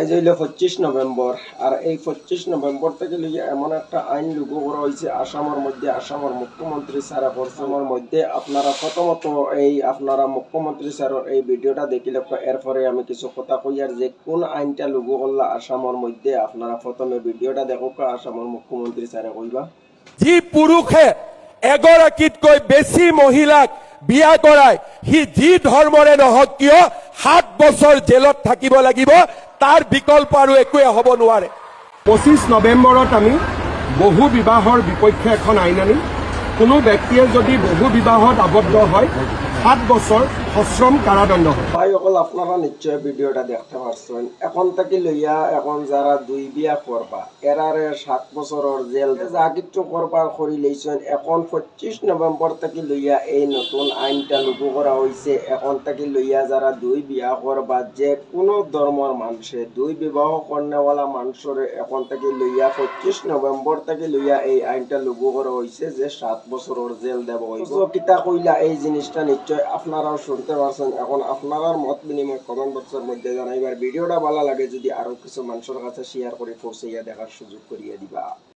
আজ হইল পঁচিশ নভেম্বর, আর এই পঁচিশ নভেম্বর থেকে লিয়ে এমন একটা আইন লাগু করা হয়েছে আসামের মধ্যে, আসামের মুখ্যমন্ত্রী স্যারা পশ্চিমের মধ্যে। আপনারা প্রথমত এই আপনারা মুখ্যমন্ত্রী স্যারের এই ভিডিওটা দেখিলে এরপরে আমি কিছু কথা কই, আর যে কোন আইনটা লাগু করলা আসামের মধ্যে, আপনারা প্রথমে ভিডিওটা দেখো আসামের মুখ্যমন্ত্রী স্যারে কইবা। যি পুৰুষে এগৰাকীতকৈ বেছি মহিলাক বিয়া কৰায় সি যি ধৰ্মৰে নহওক কিয় সাত বছৰ জেলত থাকিব লাগিব, তাৰ বিকল্প আৰু একোৱে হ'ব নোৱাৰে। পঁচিছ নৱেম্বৰত আমি বহু বিবাহৰ বিপক্ষে এখন আইন আনিম। কোনো ব্যক্তিয়ে যদি বহু বিবাহত আবদ্ধ হয় সাত বছৰ সশ্ৰম কাৰাদণ্ড হয়। ভাইসকল আপনারা নিশ্চয় ভিডিওটা দেখতে পারছেন। এখন থেকে লইয়া এখন যারা দুই বিয়া করবা এরারে সাত বছরের জেল যা কিছু করবার করি লইছেন। এখন পঁচিশ নভেম্বর থেকে লইয়া এই নতুন আইনটা লাগু করা হয়েছে এখন থেকে লইয়া যারা দুই বিয়া করবা যে কোনো ধর্মর মানুষে দুই বিবাহ কর্নেওয়ালা মানুষের এখন থেকে লইয়া পঁচিশ নভেম্বর থেকে লইয়া এই আইনটা লাগু করা হয়েছে যে সাত বছরের জেল দেব হয়েছে তো কিতা কইলা এই জিনিসটা নিশ্চয় আপনারাও শুনতে পারছেন, এখন আপনারার মত বিনিময় কমেন্ট বক্সের মধ্যে জানাইবার। ভিডিওটা ভালো লাগে, যদি আরও কিছু মানুষের কাছে শেয়ার করে পৌঁছাইয়া দেখার সুযোগ করিয়ে দিবা।